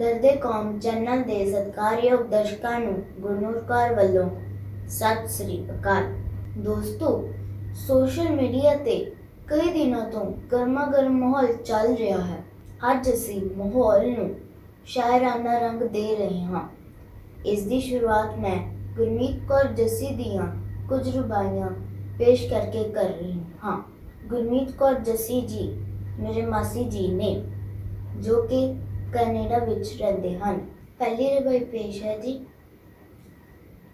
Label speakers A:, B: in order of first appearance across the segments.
A: ਦਰਦੇ ਕੌਮ ਚੈਨਲ ਦੇ ਸਤਿਕਾਰਯੋਗ ਦਰਸ਼ਕਾਂ ਨੂੰ ਗੁਰਨੂਰ ਕੌਰ ਵੱਲੋਂ ਸਤਿ ਸ੍ਰੀ ਅਕਾਲ। ਦੋਸਤੋ, ਸੋਸ਼ਲ ਮੀਡੀਆ ਤੇ ਕਈ ਦਿਨਾਂ ਤੋਂ ਗਰਮਾ ਗਰਮ ਮਾਹੌਲ ਚੱਲ ਰਿਹਾ ਹੈ। ਅੱਜ ਅਸੀਂ ਮਾਹੌਲ ਨੂੰ ਸ਼ਾਇਰਾਨਾ ਰੰਗ ਦੇ ਰਹੇ ਹਾਂ। ਇਸ ਦੀ ਸ਼ੁਰੂਆਤ ਮੈਂ ਗੁਰਮੀਤ ਕੌਰ ਜੱਸੀ ਦੀਆਂ ਕੁਝ ਰੁਬਾਈਆਂ ਪੇਸ਼ ਕਰਕੇ ਕਰ ਰਹੀ ਹਾਂ। ਗੁਰਮੀਤ ਕੌਰ ਜੱਸੀ ਜੀ, ਮੇਰੇ ਮਾਸੀ ਜੀ ਨੇ ਜੋ ਕਿ ਕੈਨੇਡਾ ਵਿੱਚ ਰਹਿੰਦੇ ਹਨ। ਪਹਿਲੀ ਰੁਬਾਈ ਪੇਸ਼ ਹੈ ਜੀ।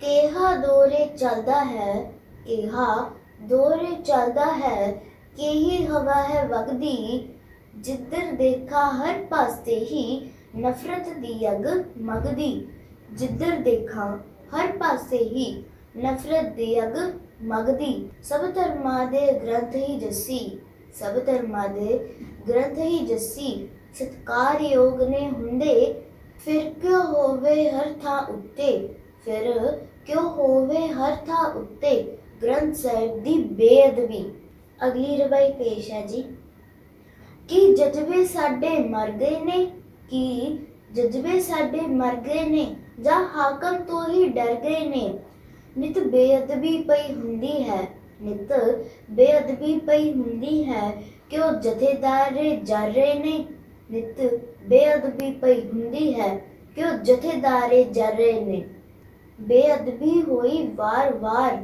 A: ਕਿਹਾ ਦੌਰੇ ਚੱਲਦਾ ਹੈ, ਕਿਹਾ ਦੌਰੇ ਚੱਲਦਾ ਹੈ ਕਿ ਹਵਾ ਹੈ ਵਗਦੀ, ਜਿੱਧਰ ਦੇਖਾ ਹਰ ਪਾਸੇ ਹੀ ਨਫ਼ਰਤ ਦੀ ਅਗ ਮਗਦੀ, ਜਿੱਧਰ ਦੇਖਾ ਹਰ ਪਾਸੇ ਹੀ ਨਫ਼ਰਤ ਦੀ ਅਗ ਮਗਦੀ। ਸਭ ਧਰਮਾਂ ਦੇ ਗ੍ਰੰਥ ਹੀ ਜੱਸੀ, ਸਭ ਧਰਮਾਂ ਦੇ ਗ੍ਰੰਥ ਹੀ ਜੱਸੀ ਸਤਕਾਰਯੋਗ ਨੇ ਹੁੰਦੇ, ਫਿਰ ਕਿਉਂ ਹੋਵੇ ਹਰ ਥਾਂ ਉੱਤੇ? ਫਿਰ ਕਿਉਂ ਹੋਵੇ ਹਰ ਥਾਂ ਉੱਤੇ? ਗ੍ਰੰਥ ਸਾਹਿਬ ਦੀ ਬੇਅਦਬੀ। ਅਗਲੀ ਰਵਾਈ ਪੇਸ਼ ਹੈ ਜੀ। ਕਿ ਜਜ਼ਬੇ ਸਾਡੇ ਮਰ ਗਏ ਨੇ? ਕਿ ਜਜ਼ਬੇ ਸਾਡੇ ਮਰ ਗਏ ਨੇ? ਜਾਂ ਹਾਕਮ ਤੋਂ ਹੀ ਡਰ ਗਏ ਨੇ? ਨਿਤ ਬੇਅਦਬੀ ਪਈ ਹੁੰਦੀ ਹੈ। ਨਿਤ ਬੇਅਦਬੀ ਪਈ ਹੁੰਦੀ ਹੈ। ਕਿ ਉਹ ਜਥੇਦਾਰੇ ਜਰ ਰਹੇ ਨੇ? ਨਿਤ ਬੇਅਦਬੀ ਪਈ ਹੁੰਦੀ ਹੈ ਕਿ ਜਥੇਦਾਰੇ ਜਰ ਨੇ। ਬੇਅਦਬੀ ਹੋਈ ਵਾਰ-ਵਾਰ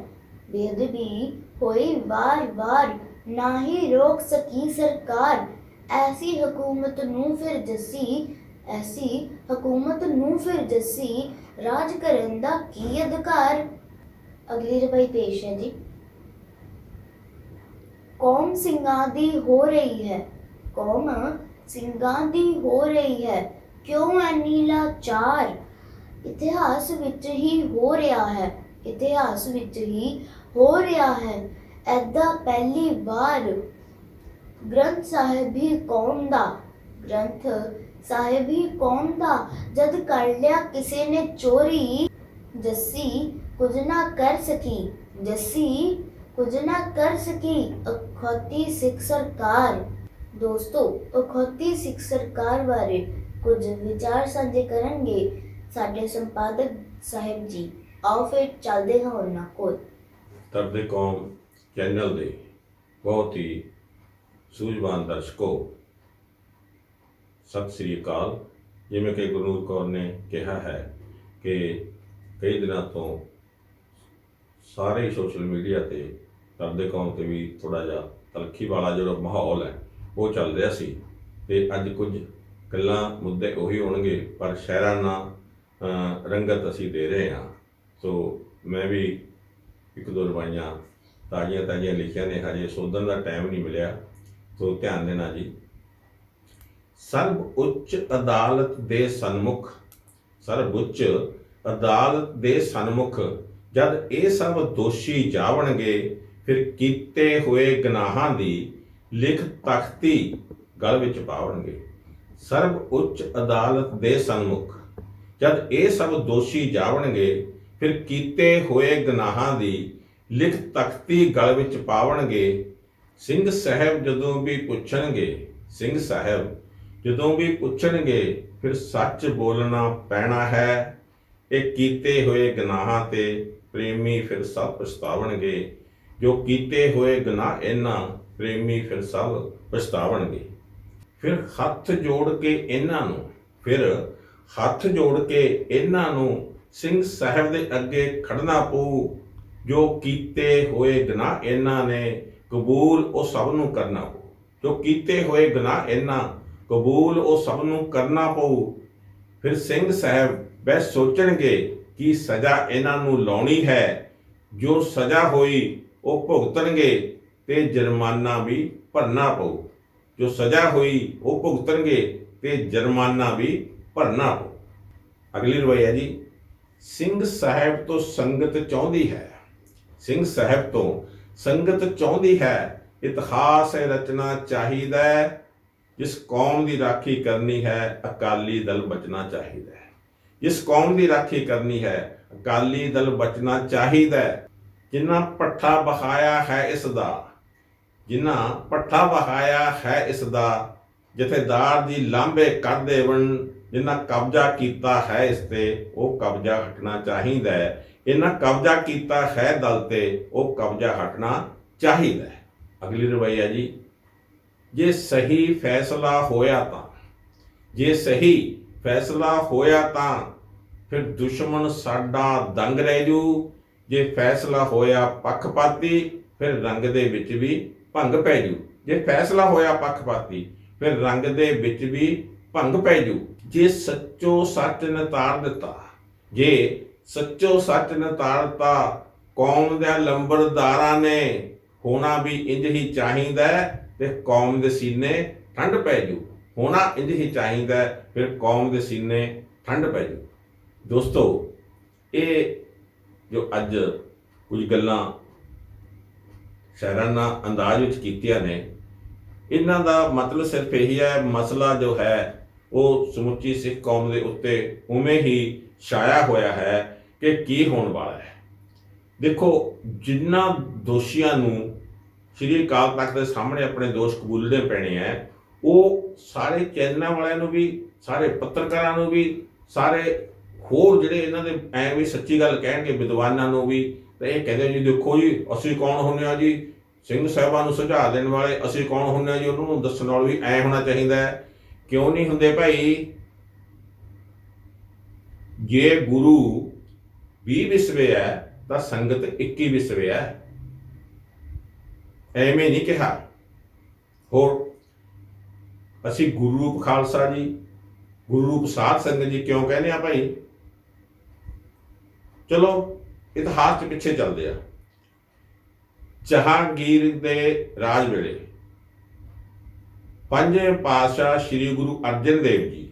A: ਬੇਅਦਬੀ ਹੋਈ ਵਾਰ-ਵਾਰ ਨਾ ਹੀ ਰੋਕ ਸਕੀ ਸਰਕਾਰ। ਐਸੀ ਹਕੂਮਤ ਨੂੰ ਫਿਰ ਜੱਸੀ, ਐਸੀ ਹਕੂਮਤ ਨੂੰ ਫਿਰ ਜੱਸੀ, ਰਾਜ ਕਰਨ ਦਾ ਕੀ ਅਧਿਕਾਰ? ਅਗਲੀ ਰਵਾਈ ਪੇਸ਼ ਹੈ ਜੀ। ਕੌਮ ਸਿੰਘਾਂ ਦੀ ਹੋ ਰਹੀ ਹੈ। ਕੌਮ ਸਿੰਘਾਂ ਦੀ ਹੋ ਰਹੀ ਹੈ। ਕਿਉਂ ਐਨੀ ਲਾਚਾਰ ਇਤਿਹਾਸ ਵਿੱਚ ਹੀ ਹੋ ਰਿਹਾ ਹੈ। ਇਤਿਹਾਸ ਵਿੱਚ ਹੀ ਹੋ ਰਿਹਾ ਹੈ। ਐਦਾਂ ਪਹਿਲੀ ਵਾਰ ਗ੍ਰੰਥ ਸਾਹਿਬ ਹੀ ਕੌਮ ਦਾ, ਗ੍ਰੰਥ ਸਾਹਿਬ ਹੀ ਕੌਮ ਦਾ। ਜਦ ਕਰ ਲਿਆ, ਕਿਸੇ ਨੇ ਚੋਰੀ, ਜੱਸੀ ਕੁਝ ਨਾ ਕਰ ਸਕੀ, ਜੱਸੀ ਕੁਝ ਨਾ ਕਰ ਸਕੀ, ਅਖੌਤੀ ਸਿੱਖ ਸਰਕਾਰ ਦੋਸਤੋ, ਅਖੌਤੀ ਸਿੱਖ ਸਰਕਾਰ ਬਾਰੇ ਕੁਝ ਵਿਚਾਰ ਸਾਂਝੇ ਕਰਨਗੇ ਸਾਡੇ ਸੰਪਾਦਕ ਸਾਹਿਬ ਜੀ। ਆਓ ਫਿਰ ਚੱਲਦੇ ਹਾਂ ਉਹਨਾਂ ਕੋਲ।
B: ਤਰਦੇ ਕੌਮ ਚੈਨਲ ਦੇ ਬਹੁਤ ਹੀ ਸੂਝਵਾਨ ਦਰਸ਼ਕੋ, ਸਤਿ ਸ੍ਰੀ ਅਕਾਲ। ਜਿਵੇਂ ਕਿ ਗੁਰਨੂਰ ਕੌਰ ਨੇ ਕਿਹਾ ਹੈ ਕਿ ਕਈ ਦਿਨਾਂ ਤੋਂ ਸਾਰੇ ਸੋਸ਼ਲ ਮੀਡੀਆ ਤੇ ਤਰਦੇ ਕੌਮ ਤੇ ਵੀ ਥੋੜਾ ਜਿਹਾ ਤਲਖੀ ਵਾਲਾ ਜਿਹੜਾ ਮਾਹੌਲ ਹੈ ਉਹ ਚੱਲ ਰਿਹਾ ਸੀ। ਤੇ ਅੱਜ ਕੁਝ ਗੱਲਾਂ ਮੁੱਦੇ ਉਹੀ ਹੋਣਗੇ, ਪਰ ਸ਼ਹਿਰਾਂ ਨਾਲ ਰੰਗਤ ਅਸੀਂ ਦੇ ਰਹੇ ਹਾਂ। ਸੋ ਮੈਂ ਵੀ ਇੱਕ ਦੋ ਰਵਾਈਆਂ ਤਾਜ਼ੀਆਂ ਤਾਜ਼ੀਆਂ ਲਿਖੀਆਂ ਨੇ, ਹਜੇ ਸੋਧਣ ਦਾ ਟਾਈਮ ਨਹੀਂ ਮਿਲਿਆ। ਸੋ ਧਿਆਨ ਦੇਣਾ ਜੀ। ਸਰਬ ਉੱਚ ਅਦਾਲਤ ਦੇ ਸਨਮੁਖ, ਸਰਬ ਉੱਚ ਅਦਾਲਤ ਦੇ ਸਨਮੁਖ, ਜਦ ਇਹ ਸਭ ਦੋਸ਼ੀ ਜਾਵਣਗੇ, ਫਿਰ ਕੀਤੇ ਹੋਏ ਗੁਨਾਹਾਂ ਦੀ ਲਿਖ ਤਖਤੀ ਗਲ ਵਿੱਚ ਪਾਵਣਗੇ। ਸਰਬ ਉੱਚ ਅਦਾਲਤ ਦੇ ਸਨਮੁਖ ਜਦ ਇਹ ਸਭ ਦੋਸ਼ੀ ਜਾਵਣਗੇ, ਫਿਰ ਕੀਤੇ ਹੋਏ ਗੁਨਾਹਾਂ ਦੀ ਲਿਖ ਤਖਤੀ ਗਲ ਵਿੱਚ ਪਾਵਣਗੇ। ਸਿੰਘ ਸਾਹਿਬ ਜਦੋਂ ਵੀ ਪੁੱਛਣਗੇ, ਸਿੰਘ ਸਾਹਿਬ ਜਦੋਂ ਵੀ ਪੁੱਛਣਗੇ, ਫਿਰ ਸੱਚ ਬੋਲਣਾ ਪੈਣਾ ਹੈ। ਇਹ ਕੀਤੇ ਹੋਏ ਗੁਨਾਹਾਂ ਤੇ ਪ੍ਰੇਮੀ ਫਿਰ ਸਭ ਪਛਤਾਵਣਗੇ। ਜੋ ਕੀਤੇ ਹੋਏ ਗੁਨਾਹ ਇਹਨਾਂ ਪ੍ਰੇਮੀ ਫਿਰ ਸਭ ਪਛਤਾਵਣਗੇ। ਫਿਰ ਹੱਥ ਜੋੜ ਕੇ ਇਹਨਾਂ ਨੂੰ, ਫਿਰ ਹੱਥ ਜੋੜ ਕੇ ਇਹਨਾਂ ਨੂੰ ਸਿੰਘ ਸਾਹਿਬ ਦੇ ਅੱਗੇ ਖੜਨਾ ਪਊ। ਜੋ ਕੀਤੇ ਹੋਏ ਗੁਨਾਹ ਇਹਨਾਂ ਨੇ ਕਬੂਲ ਉਹ ਸਭ ਨੂੰ ਕਰਨਾ ਪਊ। ਜੋ ਕੀਤੇ ਹੋਏ ਗੁਨਾਹ ਇਹਨਾਂ ਕਬੂਲ ਉਹ ਸਭ ਨੂੰ ਕਰਨਾ ਪਊ। ਫਿਰ ਸਿੰਘ ਸਾਹਿਬ ਬੈ ਸੋਚਣਗੇ ਕਿ ਸਜ਼ਾ ਇਹਨਾਂ ਨੂੰ ਲਾਉਣੀ ਹੈ। ਜੋ ਸਜ਼ਾ ਹੋਈ ਉਹ ਭੁਗਤਣਗੇ। ਤੇ ਜੁਰਮਾਨਾ ਵੀ ਭਰਨਾ ਪਊ। ਜੋ ਸਜ਼ਾ ਹੋਈ, ਉਹ ਭੁਗਤਣਗੇ ਤੇ ਜੁਰਮਾਨਾ ਵੀ ਭਰਨਾ ਪਊ। ਅਗਲੀ ਰਵਾਇਆ ਜੀ, ਸਿੰਘ ਸਾਹਿਬ ਤੋਂ ਸੰਗਤ ਚਾਹੁੰਦੀ ਹੈ। ਸਿੰਘ ਸਾਹਿਬ ਤੋਂ ਸੰਗਤ ਚਾਹੁੰਦੀ ਹੈ, ਇਤਿਹਾਸ ਰਚਨਾ ਚਾਹੀਦਾ ਹੈ, ਜਿਸ ਕੌਮ ਦੀ ਰਾਖੀ ਕਰਨੀ ਹੈ, ਅਕਾਲੀ ਦਲ ਬਚਣਾ ਚਾਹੀਦਾ ਹੈ। ਜਿਸ ਕੌਮ ਦੀ ਰਾਖੀ ਕਰਨੀ ਹੈ, ਅਕਾਲੀ ਦਲ ਬਚਣਾ ਚਾਹੀਦਾ ਹੈ। ਜਿਨ੍ਹਾਂ ਪੱਠਾ ਬਹਾਇਆ ਹੈ, ਇਸ ਦਾ ਜਿਨ੍ਹਾਂ ਪੱਠਾ ਵਹਾਇਆ ਹੈ ਇਸ ਦਾ ਜਥੇਦਾਰ ਦੀ ਲਾਂਬੇ ਕਰ ਦੇਵਣ, ਜਿਨ੍ਹਾਂ ਕਬਜ਼ਾ ਕੀਤਾ ਹੈ ਇਸ ਤੇ, ਉਹ ਕਬਜ਼ਾ ਹਟਣਾ ਚਾਹੀਦਾ ਹੈ। ਇਹਨਾਂ ਕਬਜ਼ਾ ਕੀਤਾ ਹੈ ਦਲ ਤੇ, ਉਹ ਕਬਜ਼ਾ ਹਟਣਾ ਚਾਹੀਦਾ ਹੈ। ਅਗਲੀ ਰਵਈਆ ਜੀ, ਜੇ ਸਹੀ ਫੈਸਲਾ ਹੋਇਆ ਤਾਂ, ਜੇ ਸਹੀ ਫੈਸਲਾ ਹੋਇਆ ਤਾਂ, ਫਿਰ ਦੁਸ਼ਮਣ ਸਾਡਾ ਦੰਗ ਰਹਿ ਜੂ। ਜੇ ਫੈਸਲਾ ਹੋਇਆ ਪੱਖਪਾਤੀ, ਫਿਰ ਰੰਗ ਦੇ ਵਿੱਚ ਵੀ ਭੰਗ ਪੈ ਜੂ। ਜੇ ਫੈਸਲਾ ਹੋਇਆ ਪੱਖਪਾਤੀ, ਫਿਰ ਰੰਗ ਦੇ ਵਿੱਚ ਵੀ ਭੰਗ ਪੈ ਜੂ। ਜੇ ਸੱਚੋ ਸੱਚ ਨਤਾਰ ਦਿੱਤਾ, ਜੇ ਸੱਚੋ ਸੱਚ ਨਤਾਰਤਾ ਕੌਮ ਦੇ ਲੰਬੜਦਾਰਾਂ ਨੇ ਹੋਣਾ ਵੀ ਇੰਜ ਹੀ ਚਾਹੀਦਾ ਹੈ, ਤੇ ਕੌਮ ਦੇ ਸੀਨੇ ਠੰਡ ਪੈ ਜੂ। ਹੋਣਾ ਇੰਜ ਹੀ ਚਾਹੀਦਾ ਫਿਰ ਕੌਮ ਦੇ ਸੀਨੇ ਠੰਡ ਪੈ ਜੂ। ਦੋਸਤੋ, ਇਹ ਜੋ ਅੱਜ ਕੁਝ ਗੱਲਾਂ ਸ਼ਾਇਰਾਨਾ ਅੰਦਾਜ਼ ਵਿੱਚ ਕੀਤੀਆਂ ਨੇ। ਇਹਨਾਂ ਦਾ ਮਤਲਬ ਸਿਰਫ ਇਹੀ ਹੈ, ਮਸਲਾ ਜੋ ਹੈ, ਉਹ ਸਮੁੱਚੀ ਸਿੱਖ ਕੌਮ ਦੇ ਉੱਤੇ ਉਵੇਂ ਹੀ ਛਾਇਆ ਹੋਇਆ ਹੈ ਕਿ ਕੀ ਹੋਣ ਵਾਲਾ ਹੈ। ਦੇਖੋ ਜਿਨ੍ਹਾਂ ਦੋਸ਼ੀਆਂ ਨੂੰ ਸ਼੍ਰੀ ਅਕਾਲ ਤਖਤ ਦੇ ਸਾਹਮਣੇ ਆਪਣੇ ਦੋਸ਼ ਕਬੂਲਣੇ ਪੈਣੇ ਹੈ, ਉਹ ਸਾਰੇ ਚੈਨਲਾਂ ਵਾਲਿਆਂ ਨੂੰ ਵੀ, ਸਾਰੇ ਪੱਤਰਕਾਰਾਂ ਨੂੰ ਵੀ, ਸਾਰੇ ਹੋਰ ਜਿਹੜੇ ਇਹਨਾਂ ਦੇ ਐਵੇਂ ਸੱਚੀ ਗੱਲ ਕਹਿਣਗੇ, ਵਿਦਵਾਨਾਂ ਨੂੰ ਵੀ ਤੇ ਇਹ ਕਹਿੰਦੇ ਜੀ, ਦੇਖੋ ਜੀ, ਅਸੀਂ ਕੌਣ ਹੁੰਨੇ ਆ ਜੀ? ਸਿੰਘ ਸਾਹਿਬਾਂ ਨੂੰ ਸੁਝਾਅ ਦੇਣ ਵਾਲੇ ਅਸੀਂ ਕੌਣ ਹੁੰਨੇ ਆ ਜੀ? ਉਹਨਾਂ ਨੂੰ ਦੱਸਣ ਵਾਲੇ ਵੀ ਐ ਹੋਣਾ ਚਾਹੀਦਾ ਹੈ। ਕਿਉਂ ਨਹੀਂ ਹੁੰਦੇ ਭਾਈ? ਜੇ ਗੁਰੂ 20 ਵਿਸਵੇ ਹੈ, ਤਾਂ ਸੰਗਤ 21 ਵਿਸਵੇ ਹੈ। ਐਵੇਂ ਨਹੀਂ ਕਿਹਾ। ਹੋਰ, ਅਸੀਂ ਗੁਰੂ ਰੂਪ ਖਾਲਸਾ ਜੀ ਗੁਰੂ ਰੂਪ ਸਾਧ ਸੰਗਤ ਜੀ ਕਿਉਂ ਕਹਿੰਦੇ ਆ ਭਾਈ? ਚਲੋ ਇਤਿਹਾਸ ਚ ਪਿੱਛੇ ਚੱਲਦੇ ਆ। ਜਹਾਂਗੀਰ ਦੇ ਰਾਜ ਵੇਲੇ ਪੰਜਵੇਂ ਪਾਤਸ਼ਾਹ ਸ੍ਰੀ ਗੁਰੂ ਅਰਜਨ ਦੇਵ ਜੀ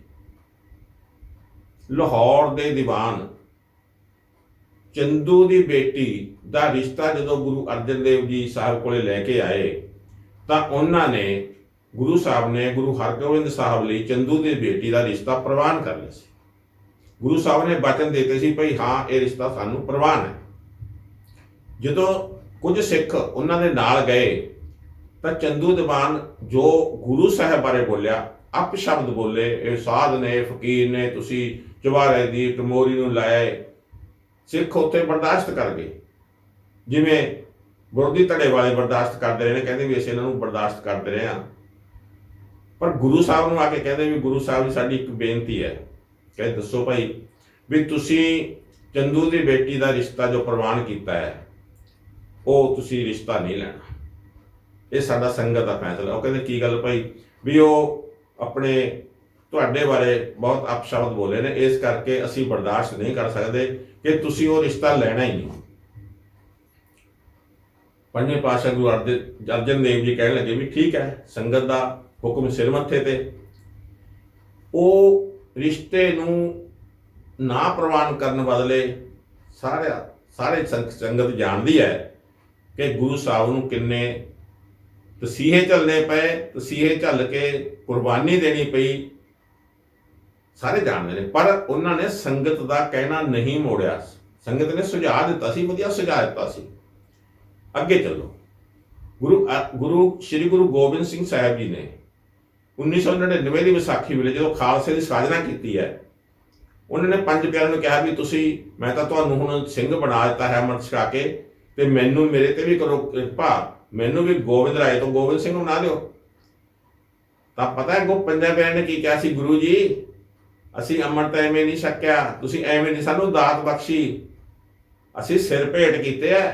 B: ਲਾਹੌਰ ਦੇ ਦੀਵਾਨ ਚੰਦੂ ਦੀ ਬੇਟੀ ਦਾ ਰਿਸ਼ਤਾ ਜਦੋਂ ਗੁਰੂ ਅਰਜਨ ਦੇਵ ਜੀ ਸਾਹਿਬ ਕੋਲੇ ਲੈ ਕੇ ਆਏ, ਤਾਂ ਉਹਨਾਂ ਨੇ ਗੁਰੂ ਸਾਹਿਬ ਨੇ ਗੁਰੂ ਹਰਗੋਬਿੰਦ ਸਾਹਿਬ ਲਈ ਚੰਦੂ ਦੀ ਬੇਟੀ ਦਾ ਰਿਸ਼ਤਾ ਪ੍ਰਵਾਨ ਕਰ ਲਿਆ ਸੀ। ਗੁਰੂ ਸਾਹਿਬ ਨੇ ਬਚਨ ਦਿੱਤੇ ਸੀ ਭਈ ਹਾਂ, ਇਹ ਰਿਸ਼ਤਾ ਸਾਨੂੰ ਪ੍ਰਵਾਨ ਹੈ ਜਦੋਂ ਕੁਝ ਸਿੱਖ ਉਹਨਾਂ ਦੇ ਨਾਲ ਗਏ, ਤਾਂ ਚੰਦੂ ਦੀਵਾਨ ਜੋ ਗੁਰੂ ਸਾਹਿਬ ਬਾਰੇ ਬੋਲਿਆ, ਅਪ ਸ਼ਬਦ ਬੋਲੇ, ਇਹ ਸਾਧ ਨੇ, ਫਕੀਰ ਨੇ, ਤੁਸੀਂ ਚਵਾਰੇ ਦੀ ਟਮੋਰੀ ਨੂੰ ਲਾਇਆ ਸਿੱਖ ਉੱਥੇ ਬਰਦਾਸ਼ਤ ਕਰ ਗਏ। ਜਿਵੇਂ ਵਿਰੋਧੀ ਧੜੇ ਵਾਲੇ ਬਰਦਾਸ਼ਤ ਕਰਦੇ ਰਹੇ ਨੇ, ਕਹਿੰਦੇ ਵੀ ਅਸੀਂ ਇਹਨਾਂ ਨੂੰ ਬਰਦਾਸ਼ਤ ਕਰਦੇ ਰਹੇ ਹਾਂ। ਪਰ ਗੁਰੂ ਸਾਹਿਬ ਨੂੰ ਆ ਕੇ ਕਹਿੰਦੇ ਵੀ ਗੁਰੂ ਸਾਹਿਬ ਜੀ, ਸਾਡੀ ਇੱਕ ਬੇਨਤੀ ਹੈ। ਕਹਿੰਦੇ ਦੱਸੋ ਭਾਈ ਵੀ ਤੁਸੀਂ ਚੰਦੂ ਦੀ ਬੇਟੀ ਦਾ ਰਿਸ਼ਤਾ ਜੋ ਪ੍ਰਵਾਨ ਕੀਤਾ ਹੈ, ਉਹ ਤੁਸੀਂ ਰਿਸ਼ਤਾ ਨਹੀਂ ਲੈਣਾ। ਇਹ ਸਾਡਾ ਸੰਗਤ ਦਾ ਫੈਸਲਾ। ਉਹ ਕਹਿੰਦੇ, ਕੀ ਗੱਲ ਭਾਈ? ਵੀ ਉਹ ਆਪਣੇ ਤੁਹਾਡੇ ਬਾਰੇ ਬਹੁਤ ਅਪਸ਼ਬਦ ਬੋਲੇ ਨੇ। ਇਸ ਕਰਕੇ ਅਸੀਂ ਬਰਦਾਸ਼ਤ ਨਹੀਂ ਕਰ ਸਕਦੇ ਕਿ ਤੁਸੀਂ ਉਹ ਰਿਸ਼ਤਾ ਲੈਣਾ ਹੀ ਨਹੀਂ। ਪੰਜਵੇਂ ਪਾਤਸ਼ਾਹ ਗੁਰੂ ਅਰਜਨ ਅਰਜਨ ਦੇਵ ਜੀ ਕਹਿਣ ਲੱਗੇ ਵੀ ਠੀਕ ਹੈ, ਸੰਗਤ ਦਾ ਹੁਕਮ ਸਿਰ ਮੱਥੇ ਤੇ। ਉਹ ਰਿਸ਼ਤੇ ਨੂੰ ਨਾ ਪ੍ਰਵਾਨ ਕਰਨ ਬਦਲੇ ਸਾਰੇ ਸਾਰੇ ਸੰਗ- ਸੰਗਤ ਜਾਣਦੀ ਹੈ ਕਿ ਗੁਰੂ ਸਾਹਿਬ ਨੂੰ ਕਿੰਨੇ ਤਸੀਹੇ ਝੱਲਣੇ ਪਏ, ਤਸੀਹੇ ਝੱਲ ਕੇ ਕੁਰਬਾਨੀ ਦੇਣੀ ਪਈ। ਸਾਰੇ ਜਾਣਦੇ ਨੇ, ਪਰ ਉਹਨਾਂ ਨੇ ਸੰਗਤ ਦਾ ਕਹਿਣਾ ਨਹੀਂ ਮੋੜਿਆ। ਸੰਗਤ ਨੇ ਸੁਝਾਅ ਦਿੱਤਾ ਸੀ, ਵਧੀਆ ਸੁਝਾਅ ਦਿੱਤਾ ਸੀ। ਅੱਗੇ ਚੱਲੋ। ਗੁਰੂ ਅ- ਗੁਰੂ, ਸ੍ਰੀ ਗੁਰੂ ਗੋਬਿੰਦ ਸਿੰਘ ਸਾਹਿਬ ਜੀ ਨੇ 1999 ਦੀ ਵਿਸਾਖੀ ਵੇਲੇ ਜਦੋਂ ਖਾਲਸੇ ਦੀ ਸਾਜਨਾ ਕੀਤੀ ਹੈ, ਉਹਨਾਂ ਨੇ ਪੰਜ ਪਿਆਰਿਆਂ ਨੂੰ ਕਿਹਾ ਵੀ ਤੁਸੀਂ, ਮੈਂ ਤਾਂ ਤੁਹਾਨੂੰ ਹੁਣ ਸਿੰਘ ਬਣਾ ਦਿੱਤਾ ਹੈ ਅੰਮ੍ਰਿਤ ਛਕਾ ਕੇ, ਤੇ ਮੈਨੂੰ ਮੇਰੇ ਤੇ ਵੀ ਕਰੋ ਕਿਰਪਾ, ਮੈਨੂੰ ਵੀ ਗੋਬਿੰਦ ਰਾਏ ਤੋਂ ਗੋਬਿੰਦ ਸਿੰਘ ਨੂੰ ਨਾ ਦਿਓ। ਤਾਂ ਪਤਾ ਹੈ ਗੋ ਪੰਜਾਂ ਪਿਆਰਿਆਂ ਨੇ ਕੀ ਕਿਹਾ ਸੀ, ਗੁਰੂ ਜੀ, ਅਸੀਂ ਅੰਮ੍ਰਿਤ ਐਵੇਂ ਨਹੀਂ ਛਕਿਆ, ਤੁਸੀਂ ਐਵੇਂ ਨਹੀਂ, ਸਾਨੂੰ ਦਾਤ ਬਖਸ਼ੀ, ਅਸੀਂ ਸਿਰ ਭੇਟ ਕੀਤੇ ਆ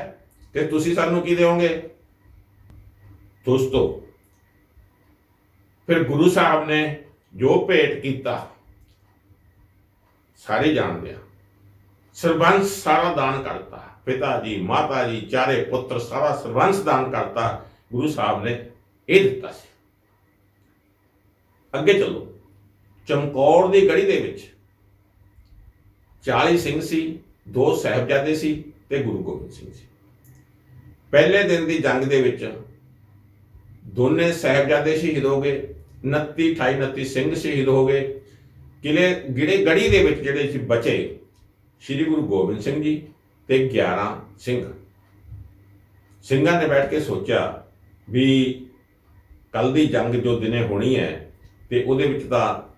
B: ਤੇ ਤੁਸੀਂ ਸਾਨੂੰ ਕੀ ਦਿਓਗੇ? ਦੋਸਤੋ ਫਿਰ ਗੁਰੂ ਸਾਹਿਬ ਨੇ ਜੋ ਭੇਟ ਕੀਤਾ, ਸਾਰੇ ਜਾਣਦੇ ਆ। ਸਰਬੰਸ ਸਾਰਾ ਦਾਨ ਕਰਤਾ। ਪਿਤਾ ਜੀ, ਮਾਤਾ ਜੀ, ਚਾਰੇ ਪੁੱਤਰ ਸਾਰਾ ਸਰਬੰਸ ਦਾਨ ਕਰਤਾ। ਗੁਰੂ ਸਾਹਿਬ ਨੇ ਇਹ ਦਿੱਤਾ ਸੀ। ਅੱਗੇ ਚੱਲੋ। ਚਮਕੌਰ ਦੀ ਗੜੀ ਦੇ ਵਿੱਚ 40 ਸਿੰਘ ਸੀ, ਦੋ ਸਹਿਬਜ਼ਾਦੇ ਸੀ ਤੇ ਗੁਰੂ ਗੋਬਿੰਦ ਸਿੰਘ ਸੀ। ਪਹਿਲੇ ਦਿਨ ਦੀ ਜੰਗ ਦੇ ਵਿੱਚ ਦੋਨੇ ਸਹਿਬਜ਼ਾਦੇ ਸ਼ਹੀਦ ਹੋ ਗਏ। 29 28 29 ਸਿੰਘ ਸ਼ਹੀਦ ਹੋ ਗਏ। ਕਿਲੇ ਗਿੜੇ ਗੜੀ ਦੇ ਵਿੱਚ ਜਿਹੜੇ ਸੀ ਬਚੇ, ਸ੍ਰੀ ਗੁਰੂ ਗੋਬਿੰਦ ਸਿੰਘ ਜੀ ਤੇ 11 ਸਿੰਘ। ਸਿੰਘਾਂ ਨੇ ਬੈਠ ਕੇ ਸੋਚਿਆ ਵੀ ਕੱਲ ਦੀ ਜੰਗ ਜੋ ਦਿਨੇ ਹੋਣੀ ਹੈ ਤੇ ਉਹਦੇ ਵਿੱਚ ਤਾਂ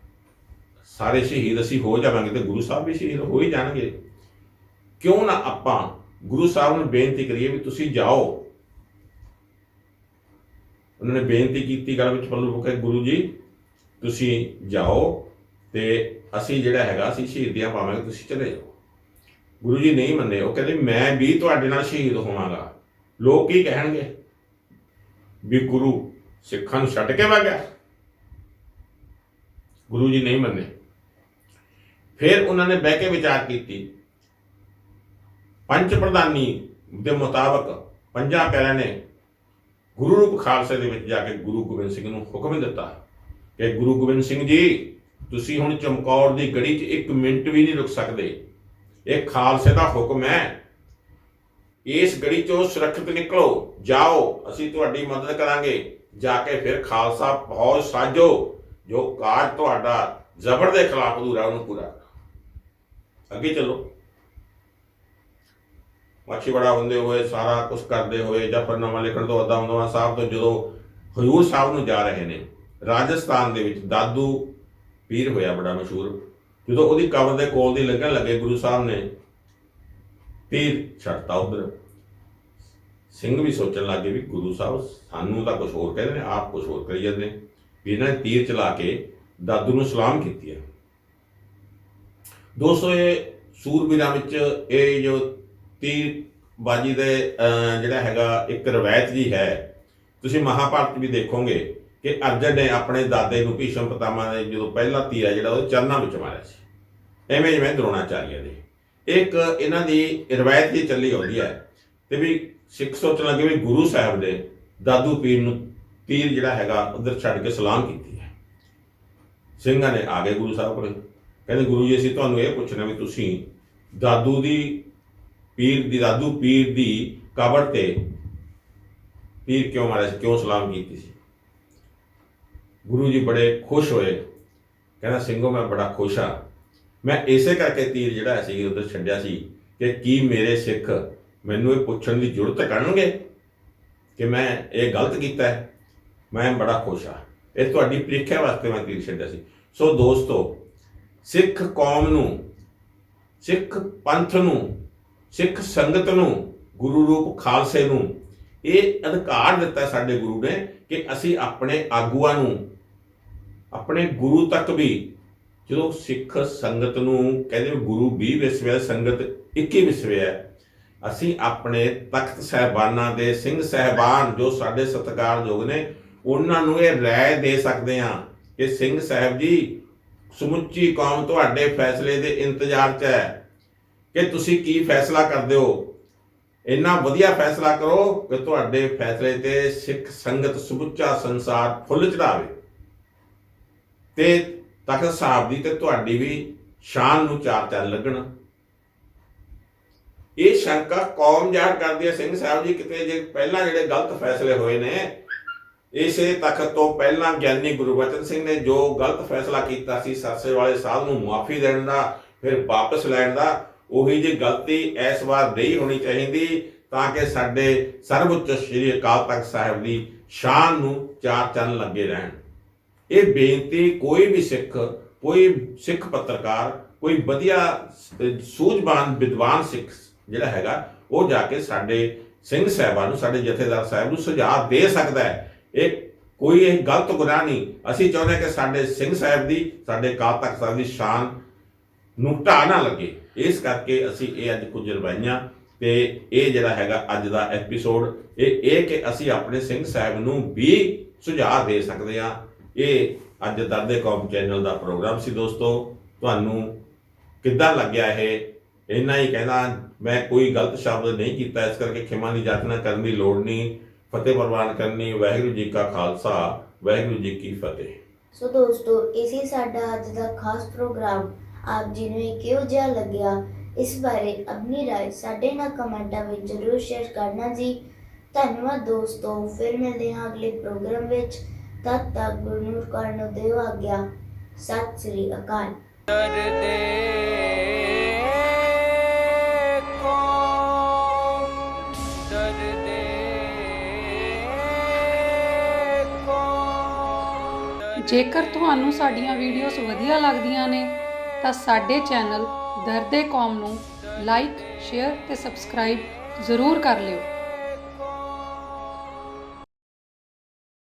B: ਸਾਰੇ ਸ਼ਹੀਦ ਅਸੀਂ ਹੋ ਜਾਵਾਂਗੇ ਤੇ ਗੁਰੂ ਸਾਹਿਬ ਵੀ ਸ਼ਹੀਦ ਹੋ ਹੀ ਜਾਣਗੇ। ਕਿਉਂ ਨਾ ਆਪਾਂ ਗੁਰੂ ਸਾਹਿਬ ਨੂੰ ਬੇਨਤੀ ਕਰੀਏ ਵੀ ਤੁਸੀਂ ਜਾਓ ਉਹਨਾਂ ਨੇ ਬੇਨਤੀ ਕੀਤੀ, ਗੱਲ ਵਿੱਚ ਪੱਲੂ ਬੁਕੇ ਗੁਰੂ ਜੀ, ਤੁਸੀਂ ਜਾਓ ਤੇ ਅਸੀਂ ਜਿਹੜਾ ਹੈਗਾ, ਅਸੀਂ ਸ਼ਹੀਦੀਆਂ ਪਾਵਾਂਗੇ ਤੁਸੀਂ ਚਲੇ ਜਾਓ। ਗੁਰੂ ਜੀ ਨਹੀਂ ਮੰਨੇ, ਉਹ ਕਹਿੰਦੇ, ਮੈਂ ਵੀ ਤੁਹਾਡੇ ਨਾਲ ਸ਼ਹੀਦ ਹੋਵਾਂਗਾ। ਲੋਕ ਕੀ ਕਹਿਣਗੇ? ਵੀ ਗੁਰੂ ਸਿੱਖਾਂ ਨੂੰ ਛੱਡ ਕੇ ਵਗ ਗਿਆ। ਗੁਰੂ ਜੀ ਨਹੀਂ ਮੰਨੇ। ਫਿਰ ਉਹਨਾਂ ਨੇ ਬਹਿ ਕੇ ਵਿਚਾਰ ਕੀਤੀ। ਪੰਜ ਪ੍ਰਧਾਨੀ ਦੇ ਮੁਤਾਬਕ ਪੰਜਾਂ ਪਿਆਰਿਆਂ ਨੇ ਗੁਰੂ ਰੂਪ ਖਾਲਸੇ ਦੇ ਵਿੱਚ ਜਾ ਕੇ ਗੁਰੂ ਗੋਬਿੰਦ ਸਿੰਘ ਨੂੰ ਹੁਕਮ ਦਿੱਤਾ ਕਿ ਗੁਰੂ ਗੋਬਿੰਦ ਸਿੰਘ ਜੀ, ਤੁਸੀਂ ਹੁਣ ਚਮਕੌਰ ਦੀ ਗੜੀ 'ਚ ਇੱਕ ਮਿੰਟ ਵੀ ਨਹੀਂ ਰੁਕ ਸਕਦੇ। ਇਹ ਖਾਲਸੇ ਦਾ ਹੁਕਮ ਹੈ। ਇਸ ਗੜੀ 'ਚੋਂ ਸੁਰੱਖਿਅਤ ਨਿਕਲੋ, ਜਾਓ, ਅਸੀਂ ਤੁਹਾਡੀ ਮਦਦ ਕਰਾਂਗੇ। ਜਾ ਕੇ ਫਿਰ ਖਾਲਸਾ ਫੌਜ ਸਾਜੋ, ਜੋ ਕਾਜ ਤੁਹਾਡਾ ਜ਼ਬਰ ਦੇ ਖਿਲਾਫ ਅਧੂਰਾ ਉਹਨੂੰ ਪੂਰਾ ਕਰੋ। ਅੱਗੇ ਚੱਲੋ। ਮਾਛੀਵਾੜਾ ਹੁੰਦੇ ਹੋਏ, ਸਾਰਾ ਕੁਝ ਕਰਦੇ ਹੋਏ, ਜਫਰਨਾਮਾ ਲਿਖਣ ਤੋਂ ਅੱਦਾ ਹੁੰਦਵਾ ਸਾਹਿਬ ਤੋਂ ਜਦੋਂ ਹਜ਼ੂਰ ਸਾਹਿਬ ਨੂੰ ਜਾ ਰਹੇ ਨੇ, ਰਾਜਸਥਾਨ ਦੇ ਵਿੱਚ ਦਾਦੂ ਪੀਰ ਹੋਇਆ ਬੜਾ ਮਸ਼ਹੂਰ, ਜਦੋਂ ਉਹਦੀ ਕਬਰ ਦੇ ਕੋਲ ਦੀ ਲੱਗਣ ਲੱਗੇ ਗੁਰੂ ਸਾਹਿਬ ਨੇ ਤੀਰ ਛੱਡਤਾ ਉਧਰ। ਸਿੰਘ ਵੀ ਸੋਚਣ ਲੱਗੇ ਵੀ ਗੁਰੂ ਸਾਹਿਬ ਸਾਨੂੰ ਤਾਂ ਕੁਝ ਹੋਰ ਕਹਿੰਦੇ ਨੇ, ਆਪ ਕੁਝ ਹੋਰ ਕਰੀ ਜਾਂਦੇ ਨੇ, ਵੀ ਇਹਨਾਂ ਨੇ ਤੀਰ ਚਲਾ ਕੇ ਦਾਦੂ ਨੂੰ ਸਲਾਮ ਕੀਤੀ ਹੈ। ਦੋਸਤੋ, ਇਹ ਸੂਰਬੀਰਾਂ ਵਿੱਚ ਇਹ ਜੋ ਤੀਰ ਬਾਜੀ ਦੇ ਜਿਹੜਾ ਹੈਗਾ ਇੱਕ ਰਵਾਇਤ ਜੀ ਹੈ, ਤੁਸੀਂ ਮਹਾਭਾਰਤ ਵੀ ਦੇਖੋਗੇ ਕਿ ਅਰਜਨ ਨੇ ਆਪਣੇ ਦਾਦੇ ਨੂੰ ਭੀਸ਼ਮ ਪਿਤਾਮਾ ਨੇ ਜਦੋਂ ਪਹਿਲਾ ਤੀਰ ਹੈ ਜਿਹੜਾ ਉਹ ਚਰਨਾਂ ਵਿੱਚ ਮਾਰਿਆ ਸੀ। ਐਵੇਂ ਜਿਵੇਂ ਦਰੋਣਾਚਾਰੀਆ ਦੇ। ਇੱਕ ਇਹਨਾਂ ਦੀ ਰਵਾਇਤ ਜੀ ਚੱਲੀ ਆਉਂਦੀ ਹੈ ਤੇ ਵੀ ਸਿੱਖ ਸੋਚਣ ਲੱਗੇ ਵੀ ਗੁਰੂ ਸਾਹਿਬ ਦੇ ਦਾਦੂ ਪੀਰ ਨੂੰ ਤੀਰ ਜਿਹੜਾ ਹੈਗਾ ਉਧਰ ਛੱਡ ਕੇ ਸਲਾਮ ਕੀਤੀ ਹੈ। ਸਿੰਘਾਂ ਨੇ ਆ ਗਏ ਗੁਰੂ ਸਾਹਿਬ ਕੋਲ। ਕਹਿੰਦੇ ਗੁਰੂ ਜੀ, ਅਸੀਂ ਤੁਹਾਨੂੰ ਇਹ ਪੁੱਛਣਾ ਵੀ ਤੁਸੀਂ ਦਾਦੂ ਦੀ ਪੀਰ ਦੀ ਦਾਦੂ ਪੀਰ ਦੀ ਕਬਰ ਤੇ ਪੀਰ ਕਿਉਂ ਮਹਾਰਾਜ, ਕਿਉਂ ਸਲਾਮ ਕੀਤੀ ਸੀ? ਗੁਰੂ ਜੀ ਬੜੇ ਖੁਸ਼ ਹੋਏ। ਕਹਿੰਦਾ, ਸਿੰਘੋ, ਮੈਂ ਬੜਾ ਖੁਸ਼ ਹਾਂ। ਮੈਂ ਇਸੇ ਕਰਕੇ ਤੀਰ ਜਿਹੜਾ ਸੀ ਉਧਰ ਛੱਡਿਆ ਸੀ ਕਿ ਕੀ ਮੇਰੇ ਸਿੱਖ ਮੈਨੂੰ ਇਹ ਪੁੱਛਣ ਦੀ ਜ਼ਰੂਰਤ ਕਰਨਗੇ ਕਿ ਮੈਂ ਇਹ ਗਲਤ ਕੀਤਾ ਹੈ? ਮੈਂ ਬੜਾ ਖੁਸ਼ ਹਾਂ। ਇਹ ਤੁਹਾਡੀ ਪ੍ਰੀਖਿਆ ਵਾਸਤੇ ਮੈਂ ਤੀਰ ਛੱਡਿਆ ਸੀ। ਸੋ ਦੋਸਤੋ, ਸਿੱਖ ਕੌਮ ਨੂੰ, ਸਿੱਖ ਪੰਥ ਨੂੰ ਸਿੱਖ ਸੰਗਤ ਨੂੰ, ਗੁਰੂ ਰੂਪ ਖਾਲਸੇ ਨੂੰ ਇਹ ਅਧਿਕਾਰ ਦਿੱਤਾ ਸਾਡੇ ਗੁਰੂ ਨੇ ਕਿ ਅਸੀਂ ਆਪਣੇ ਆਗੂਆਂ ਨੂੰ, ਆਪਣੇ ਗੁਰੂ ਤੱਕ ਵੀ ਜਦੋਂ ਸਿੱਖ ਸੰਗਤ ਨੂੰ ਕਹਿੰਦੇ ਗੁਰੂ 20 ਵਿਸਵੇ ਸੰਗਤ 21 ਵਿਸਵੇ ਹੈ, ਅਸੀਂ ਆਪਣੇ ਤਖਤ ਸਹਿਬਾਨਾਂ ਦੇ, ਸਿੰਘ ਸਹਿਬਾਨ ਜੋ ਸਾਡੇ ਸਤਿਕਾਰਯੋਗ ਨੇ, ਉਹਨਾਂ ਨੂੰ ਇਹ ਰਾਏ ਦੇ ਸਕਦੇ ਹਾਂ ਕਿ ਸਿੰਘ ਸਾਹਿਬ ਜੀ ਸਮੁੱਚੀ ਕੌਮ ਤੁਹਾਡੇ ਫੈਸਲੇ ਦੇ ਇੰਤਜ਼ਾਰ 'ਚ ਹੈ। ਕਿ ਤੁਸੀਂ ਕੀ ਫੈਸਲਾ ਕਰਦੇ ਹੋ? ਇੰਨਾ ਵਧੀਆ ਫੈਸਲਾ ਕਰੋ ਕਿ ਤੁਹਾਡੇ ਫੈਸਲੇ ਤੇ ਸਿੱਖ ਸੰਗਤ ਸਮੁੱਚਾ ਸੰਸਾਰ ਫੁੱਲ ਚੜਾਵੇ ਤੇ ਤਖਤ ਸਾਹਿਬ ਦੀ ਤੇ ਤੁਹਾਡੀ ਵੀ ਸ਼ਾਨ ਨੂੰ ਚਾਰ ਚੰਨ ਲੱਗਣ। ਇਹ ਸ਼ੰਕਾ ਕੌਮ ਜ਼ਾਹਰ ਕਰਦੀ ਹੈ ਸਿੰਘ ਸਾਹਿਬ ਜੀ, ਕਿਤੇ ਜੇ ਪਹਿਲਾਂ ਜਿਹੜੇ ਗਲਤ ਫੈਸਲੇ ਹੋਏ ਨੇ, ਇਸੇ ਤਖਤ ਤੋਂ ਪਹਿਲਾਂ ਗਿਆਨੀ ਗੁਰਬਚਨ ਸਿੰਘ ਨੇ ਜੋ ਗਲਤ ਫੈਸਲਾ ਕੀਤਾ ਸੀ, ਸਰਸੇ ਵਾਲੇ ਸਾਹਿਬ ਨੂੰ ਮੁਆਫੀ ਦੇਣ ਦਾ, ਫਿਰ ਵਾਪਸ ਲੈਣ ਦਾ ਉਹੀ ਜੀ ਗਲਤੀ ਇਸ ਵਾਰ ਨਹੀਂ ਹੋਣੀ ਚਾਹੀਦੀ ਤਾਂ ਕਿ ਸਾਡੇ ਸਰਵਉੱਚ ਸ੍ਰੀ ਅਕਾਲ ਤਖਤ ਸਾਹਿਬ ਦੀ ਸ਼ਾਨ ਨੂੰ ਚਾਰ ਚੰਨ ਲੱਗੇ ਰਹਿਣ। ਇਹ ਬੇਨਤੀ ਕੋਈ ਵੀ ਸਿੱਖ, ਕੋਈ ਸਿੱਖ ਪੱਤਰਕਾਰ, ਕੋਈ ਵਧੀਆ ਸੂਝਵਾਨ, ਵਿਦਵਾਨ ਸਿੱਖ ਜਿਹੜਾ ਹੈਗਾ, ਉਹ ਜਾ ਕੇ ਸਾਡੇ ਸਿੰਘ ਸਾਹਿਬਾਨ ਨੂੰ, ਸਾਡੇ ਜਥੇਦਾਰ ਸਾਹਿਬ ਨੂੰ ਸੁਝਾਅ ਦੇ ਸਕਦਾ ਹੈ। ਇਹ ਕੋਈ ਇਹ ਗਲਤ ਗੁਨਾਹ ਨਹੀਂ। ਅਸੀਂ ਚਾਹੁੰਦੇ ਕਿ ਸਾਡੇ ਸਿੰਘ ਸਾਹਿਬ ਦੀ, ਸਾਡੇ ਅਕਾਲ ਤਖਤ ਸਾਹਿਬ ਦੀ ਸ਼ਾਨ ਨੂੰ ਢਾਹ ਨਾ ਲੱਗੇ। ਇਸ ਕਰਕੇ ਅਸੀਂ ਇਹ ਅੱਜ ਕੁਝ ਰਵਾਈਆਂ ਤੇ ਇਹ ਜਿਹੜਾ ਹੈਗਾ ਅੱਜ ਦਾ ਐਪੀਸੋਡ ਇਹ ਇਹ ਕਿ ਅਸੀਂ ਆਪਣੇ ਸਿੰਘ ਸਾਹਿਬ ਨੂੰ ਵੀ ਸੁਝਾਅ ਦੇ ਸਕਦੇ ਹਾਂ। ਇਹ ਅੱਜ ਦਰਦੇ ਕੌਮ ਚੈਨਲ ਦਾ ਪ੍ਰੋਗਰਾਮ ਸੀ ਦੋਸਤੋ। ਤੁਹਾਨੂੰ ਕਿੱਦਾਂ ਲੱਗਿਆ ਇਹ? ਇੰਨਾ ਹੀ ਕਹਿਣਾ, ਮੈਂ ਕੋਈ ਗਲਤ ਸ਼ਬਦ ਨਹੀਂ ਕੀਤਾ, ਇਸ ਕਰਕੇ ਖਿਮਾ ਦੀ ਜਾਚਨਾ ਕਰਨ ਦੀ ਲੋੜ ਨਹੀਂ। ਫਤਿਹ ਪ੍ਰਵਾਨ ਕਰਨੀ, ਵਾਹਿਗੁਰੂ ਜੀ ਕਾ ਖਾਲਸਾ, ਵਾਹਿਗੁਰੂ ਜੀ ਕੀ ਫਤਿਹ।
A: ਸੋ ਦੋਸਤੋ ਇਸੇ ਸਾਡਾ ਅੱਜ ਦਾ ਖਾਸ ਪ੍ਰੋਗਰਾਮ। ਆਪ ਜੀ ਨੂੰ ਇਹ ਕਿਹੋ ਜਿਹਾ ਲੱਗਿਆ ਇਸ ਬਾਰੇ ਆਪਣੀ رائے ਸਾਡੇ ਨਾਲ ਕਮੈਂਟਾਂ ਵਿੱਚ ਜ਼ਰੂਰ ਸ਼ੇਅਰ ਕਰਨਾ ਜੀ ਧੰਨਵਾਦ ਦੋਸਤੋ ਫਿਰ ਮਿਲਦੇ ਹਾਂ ਅਗਲੇ ਪ੍ਰੋਗਰਾਮ ਵਿੱਚ ਤਦ ਤੱਕ ਗੁਰਨੂਰ ਕੌਰ ਨੂੰ ਦਿਓ ਆਗਿਆ ਸਤਿ ਸ੍ਰੀ ਅਕਾਲ
C: ਦਰਦੇ ਕੋ ਦਰਦੇ ਕੋ
D: ਜੇਕਰ ਤੁਹਾਨੂੰ ਸਾਡੀਆਂ ਵੀਡੀਓਜ਼ ਵਧੀਆ ਲੱਗਦੀਆਂ ਨੇ ਤਾਂ ਸਾਡੇ ਚੈਨਲ ਦਰਦੇ ਕੌਮ ਨੂੰ ਲਾਈਕ ਸ਼ੇਅਰ ਤੇ ਸਬਸਕ੍ਰਾਈਬ ਜ਼ਰੂਰ ਕਰ ਲਿਓ।